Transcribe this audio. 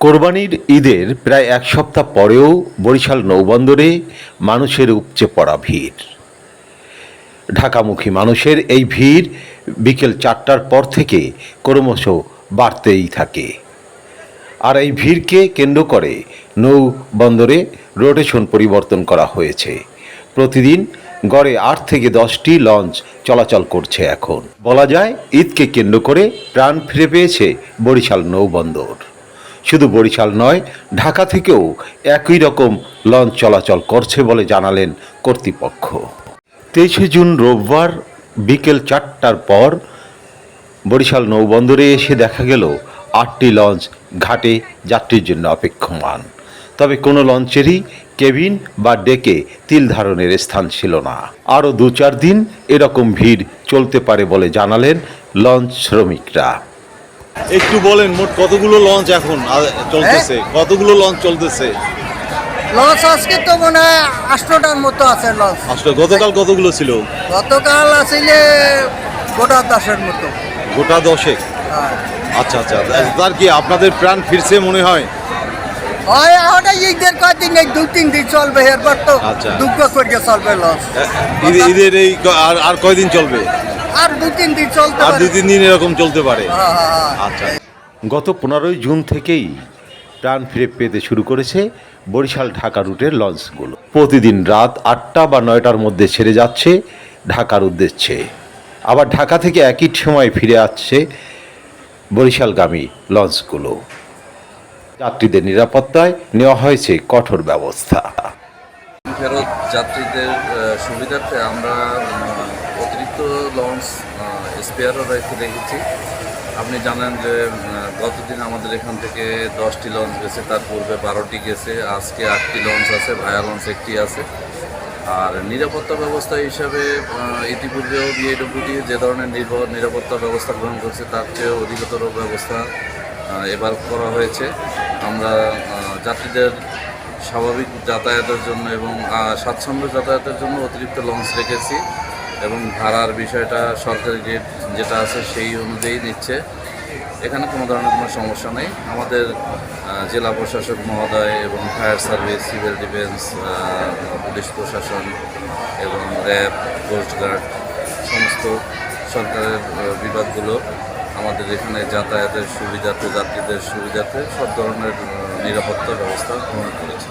কোরবানির ঈদের প্রায় এক সপ্তাহ পরেও বরিশাল নৌবন্দরে মানুষের উপচে পড়া ভিড়। ঢাকামুখী মানুষের এই ভিড় বিকেল চারটার পর থেকে ক্রমশ বাড়তেই থাকে। আর এই ভিড়কে কেন্দ্র করে নৌ বন্দরে রোটেশন পরিবর্তন করা হয়েছে। প্রতিদিন গড়ে আট থেকে দশটি লঞ্চ চলাচল করছে এখন। বলা যায়, ঈদকে কেন্দ্র করে প্রাণ ফিরে পেয়েছে বরিশাল নৌবন্দর। শুধু বরিশাল নয়, ঢাকা থেকেও একই রকম লঞ্চ চলাচল করছে বলে জানালেন কর্তৃপক্ষ। তেইশে জুন রোববার বিকেল চারটার পর বরিশাল নৌবন্দরে এসে দেখা গেল আটটি লঞ্চ ঘাটে যাত্রীর জন্য অপেক্ষমান। তবে কোনো লঞ্চেরই কেবিন বা ডেকে তিল ধারণের স্থান ছিল না। আরও দু চার দিন এরকম ভিড় চলতে পারে বলে জানালেন লঞ্চ শ্রমিকরা। একটু বলেন মোট কতগুলো লঞ্চ এখন চলতেছে? কতগুলো লঞ্চ চলতেছে? লস আজকে তো মনে হয় আষ্টটার মতো আছে লস আসলে গতকাল কতগুলো ছিল? গতকাল আসলে গোটা দশের মতো। গোটা দশেক? হ্যাঁ। আচ্ছা আচ্ছা। তার কি আপনাদের প্রাণ ফিরছে মনে হয়? ওই ওটা ঈদের কয়দিন এই দু তিন দিন চলবে এরপর তো আচ্ছা। দুঃখ করে চলবে ঈদ- ঈদের এই আর কয়দিন চলবে? আর দু তিন দিন চলতে আর দুই তিন দিন এরকম চলতে পারে? হ্যাঁ, হ্যাঁ, হ্যাঁ। আচ্ছা। গত পনেরোই জুন থেকেই প্রাণ ফিরে পেতে শুরু করেছে বরিশাল ঢাকা রুটের লঞ্চগুলো। প্রতিদিন রাত আটটা বা নয়টার মধ্যে ছেড়ে যাচ্ছে ঢাকার উদ্দেশ্যে। আবার ঢাকা থেকে একই সময় ফিরে আসছে বরিশালগামী লঞ্চগুলো। যাত্রীদের নিরাপত্তায় নেওয়া হয়েছে কঠোর ব্যবস্থা। ফেরত যাত্রীদের সুবিধার্থে আমরা লঞ্চ স্পেয়ারও রেখে রেখেছি আপনি জানেন যে গতদিন আমাদের এখান থেকে দশটি লঞ্চ গেছে, তার পূর্বে বারোটি গেছে, আজকে আটটি লঞ্চ আছে, ভায়া লঞ্চ একটি আছে। আর নিরাপত্তা ব্যবস্থা হিসাবে ইতিপূর্বেও বিএডব্লিউডি যে ধরনের নির্ভ- নিরাপত্তা ব্যবস্থা গ্রহণ করছে, তার চেয়ে অধিকতর ব্যবস্থা এবার করা হয়েছে। আমরা যাত্রীদের স্বাভাবিক যাতায়াতের জন্য এবং স্বাচ্ছন্দ্য যাতায়াতের জন্য অতিরিক্ত লঞ্চ রেখেছি। এবং ভাড়ার বিষয়টা সরকারি রেট যেটা আছে সেই অনুযায়ী নিচ্ছে। এখানে কোনো ধরনের কোনো সমস্যা নেই। আমাদের জেলা প্রশাসক মহোদয় এবং fire service, civil defence police প্রশাসন এবং র্যাব কোস্টগার্ড সমস্ত সরকারের বিভাগগুলো আমাদের এখানে যাতায়াতের সুবিধার্থে যাত্রীদের সুবিধার্থে সব ধরনের নিরাপত্তা ব্যবস্থা গ্রহণ করেছে।